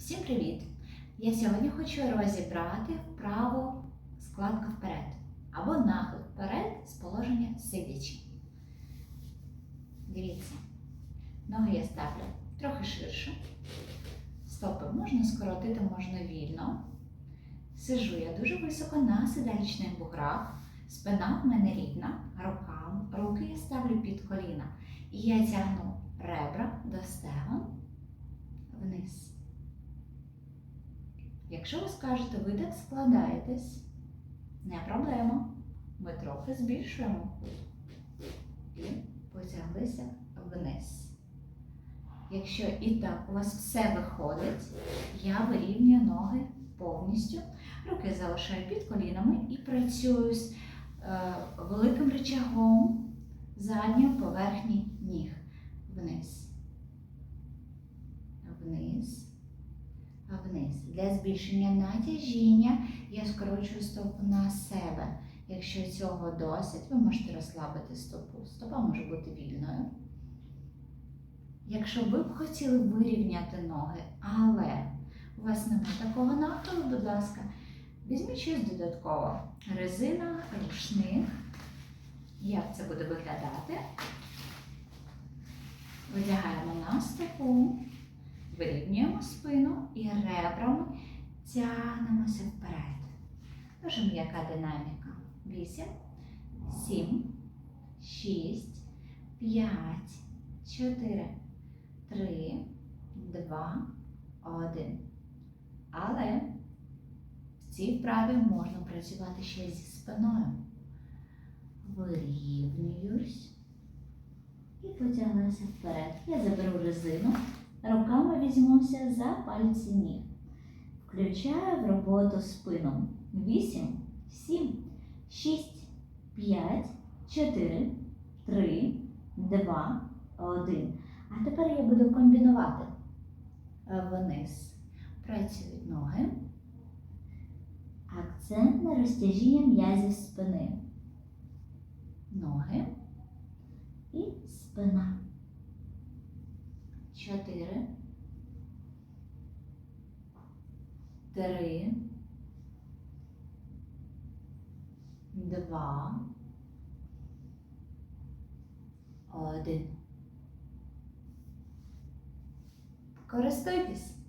Всім привіт! Я сьогодні хочу розібрати вправу складка вперед або нахил вперед з положення сидячи. Дивіться, ноги я ставлю трохи ширше. Стопи можна скоротити, можна вільно. Сижу я дуже високо на седалічних буграх. Спина в мене рівна, рукам, руки я ставлю під коліна. І я тягну ребра до стегон вниз. Якщо ви скажете, ви так складаєтесь, не проблема. Ми трохи збільшуємо і потяглися вниз. Якщо і так у вас все виходить, я вирівнюю ноги повністю, руки залишаю під колінами і працюю з е, великим рычагом задньої поверхні ніг. Вниз. Вниз. Для збільшення натяжіння я скорочую стопу на себе. Якщо цього досить, ви можете розслабити стопу. Стопа може бути вільною. Якщо ви б хотіли вирівняти ноги, але у вас немає такого нахилу, будь ласка, візьміть щось додатково. Резина, рушник. Як це буде виглядати? Видягаємо на стопу, вирівнюємо спину і ребрами тягнемося вперед. Дуже м'яка динаміка. 8, 7, 6, 5, 4, 3, 2, 1. Але в цій вправі можна працювати ще зі спиною. Вирівнююсь і потягнуся вперед. Я заберу резину, руками візьмуся за пальці ніг. Включаю в роботу спину. 8, 7, 6, 5, 4, 3, 2, 1. А тепер я буду комбінувати. Вниз працюють ноги. Акцент на розтяжіння м'язів спини. Ноги і спина. Чотири. Три. Два. Один. Користуйтесь!